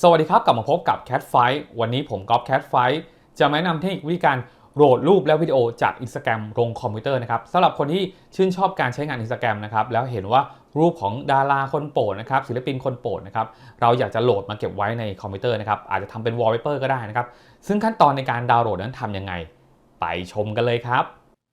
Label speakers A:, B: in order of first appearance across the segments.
A: สวัสดีครับ กลับมาพบกับ Cat Fight วันนี้ผมก๊อฟ Cat Fight จะมาแนะนำเทคนิควิธีการโหลดรูปและวิดีโอจาก Instagram ลงคอมพิวเตอร์นะครับสำหรับคนที่ชื่นชอบการใช้งาน Instagram นะครับแล้วเห็นว่ารูปของดาราคนโปรดนะครับศิลปินคนโปรดนะครับเราอยากจะโหลดมาเก็บไว้ในคอมพิวเตอร์นะครับอาจจะทำเป็น wallpaper ก็ได้นะครับซึ่งขั้นตอนในการดาวน์โหลดนั้นทำยังไง ไปชมกันเลยครับ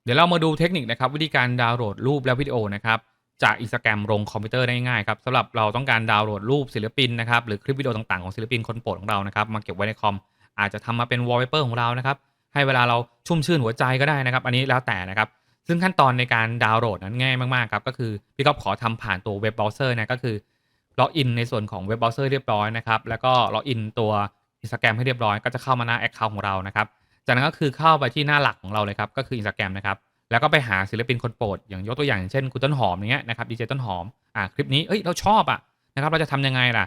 A: เดี๋ยวเรามาดูเทคนิคนะครับวิธีการดาวน์โหลดรูปและวิดีโอนะครับ จาก Instagram ลงคอมพิวเตอร์ได้ง่ายครับสำหรับเราต้องการดาวน์โหลดรูปศิลปินนะครับหรือคลิปวิดีโอต่างๆของศิลปินคนโปรดของเรานะครับมาเก็บไว้ในคอม อาจจะทำมาเป็น wallpaper ของเรานะครับให้เวลาเราชุ่มชื่นหัวใจก็ได้นะครับ อันนี้แล้วแต่นะครับ ซึ่งขั้นตอนในการดาวน์โหลดนั้นง่ายมากๆครับก็คือพี่ก๊อฟขอทำผ่านตัวเว็บเบราว์เซอร์นะก็คือล็อกอินในส่วนของเว็บเบราว์เซอร์เรียบร้อยนะครับแล้วก็ล็อกอินตัว Instagram ให้เรียบร้อยก็จะเข้ามาหน้า Account ของเรานะครับจากนั้นก็คือเข้าไปที่หน้าหลักของเราเลยครับก็คือ Instagram นะครับ แล้วก็ไปหาศิลปินคนโปรดอย่างยกตัวอย่างเช่นคุณต้นหอมอย่างเงี้ยนะครับดีเจต้นหอมอ่าคลิปนี้เอ้ยเราชอบอะนะครับเราจะทำยังไงล่ะ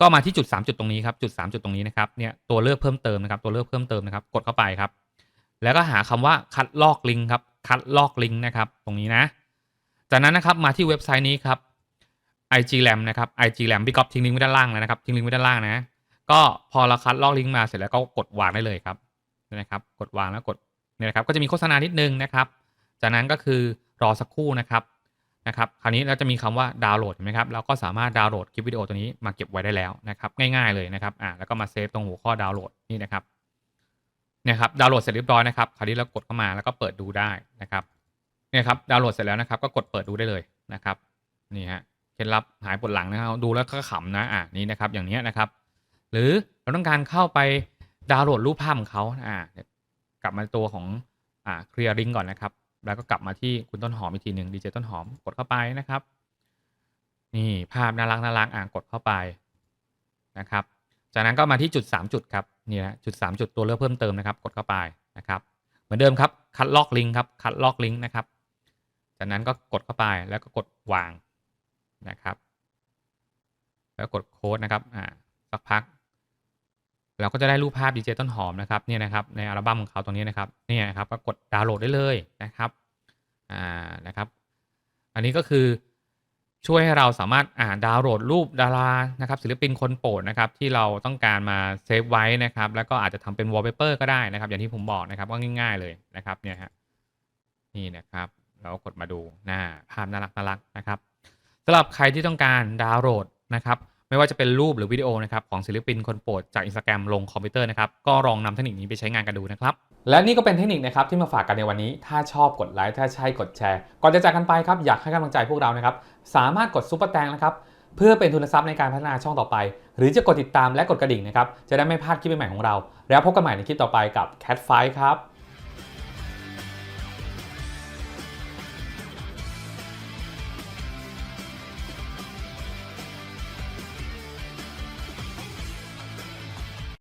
A: ก็มาที่จุด 3 จุดตรงนี้ครับจุด 3 จุดตรงนี้นะครับเนี่ยตัวเลือกเพิ่มเติมนะครับตัวเลือกเพิ่มเติมนะครับกดเข้าไปครับ แล้วก็หาคำว่าคัดลอกลิงก์ครับคัดลอกลิงก์นะครับตรงนี้นะ จากนั้นนะครับมาที่เว็บไซต์นี้ครับ IGLam นะครับ IGLam พี่ก๊อฟทิ้งลิงก์ไว้ด้านล่างแล้วนะครับทิ้งลิงก์ไว้ด้านล่างนะ ก็พอเราคัดลอกลิงก์มาเสร็จแล้วก็กดวางได้เลยครับนะครับ กดวางแล้วกดเนี่ยนะครับก็จะมีโฆษณานิดนึงนะครับ จากนั้นก็คือรอสักครู่นะครับนะครับคราวนี้เราจะมีคำว่าดาวน์โหลดเห็นไหมครับเราก็สามารถดาวน์โหลดคลิปวิดีโอตัวนี้มาเก็บไว้ได้แล้วนะครับง่ายๆเลยนะครับอ่าแล้วก็มาเซฟตรงหัวข้อดาวน์โหลดนี่นะครับเนี่ยครับดาวน์โหลดเสร็จเรียบร้อยนะครับคราวนี้เรากดเข้ามาแล้วก็เปิดดูได้นะครับเนี่ยครับดาวน์โหลดเสร็จแล้วนะครับ ก็กดเปิดดูได้เลยนะครับนี่ฮะเคล็ดลับหายปวดหลังนะครับดูแล้วก็ขำนะอ่านี่นะครับอย่างนี้นะครับ หรือเราต้องการเข้าไปดาวน์โหลดรูปภาพของเขาอ่ากลับมาตัวของอ่าเคลียร์ลิงก่อนนะครับ แล้วก็กลับมาที่คุณต้นหอมอีกทีหนึ่งดีเจต้นหอมกดเข้าไปนะครับ นี่ภาพน่ารักน่ารักอ่างกดเข้าไปนะครับ จากนั้นก็มาที่จุด 3 จุดครับนี่นะจุด 3 จุดตัวเลือกเพิ่มเติมนะครับ กดเข้าไปนะครับ เหมือนเดิมครับคัดลอกลิงก์ครับคัดลอกลิงก์นะครับ จากนั้นก็กดเข้าไปแล้วก็กดวางนะครับ แล้วกดโค้ดนะครับอ่าสักพัก เราก็จะได้รูปภาพดีเจต้นหอมนะครับเนี่ยนะครับในอัลบั้มของเขาตรงนี้นะครับนี่นะครับก็กดดาวน์โหลดได้เลยนะครับอ่านะครับ อันนี้ก็คือช่วยให้เราสามารถอ่าดาวน์โหลดรูปดารานะครับ ศิลปินคนโปรดนะครับที่เราต้องการมาเซฟไว้นะครับ แล้วก็อาจจะทำเป็น wallpaper ก็ได้นะครับ อย่างที่ผมบอกนะครับก็ง่าย ๆเลยนะครับเนี่ยฮะนี่นะครับ เรากดมาดูหน้าภาพน่ารักน่ารักนะครับสำหรับใครที่ต้องการดาวน์โหลดนะครับ ไม่ว่าจะเป็นรูปหรือวิดีโอนะครับของศิลปินคนโปรดจาก Instagram ลงคอมพิวเตอร์นะครับก็ลองนำเทคนิคนี้ไปใช้งานกันดูนะครับและนี่ก็เป็นเทคนิคนะครับที่มาฝากกันในวันนี้ ถ้าชอบกดไลค์ถ้าใช่กดแชร์ ก่อนจะจากกันไปครับอยากให้กำลังใจพวกเรานะครับสามารถกดซุปเปอร์แตงนะครับเพื่อเป็นทุนทรัพย์ในการพัฒนาช่องต่อไป หรือจะกดติดตามและกดกระดิ่งนะครับจะได้ไม่พลาดคลิปใหม่ของเรา แล้วพบกันใหม่ในคลิปต่อไปกับ Cat Fight ครับ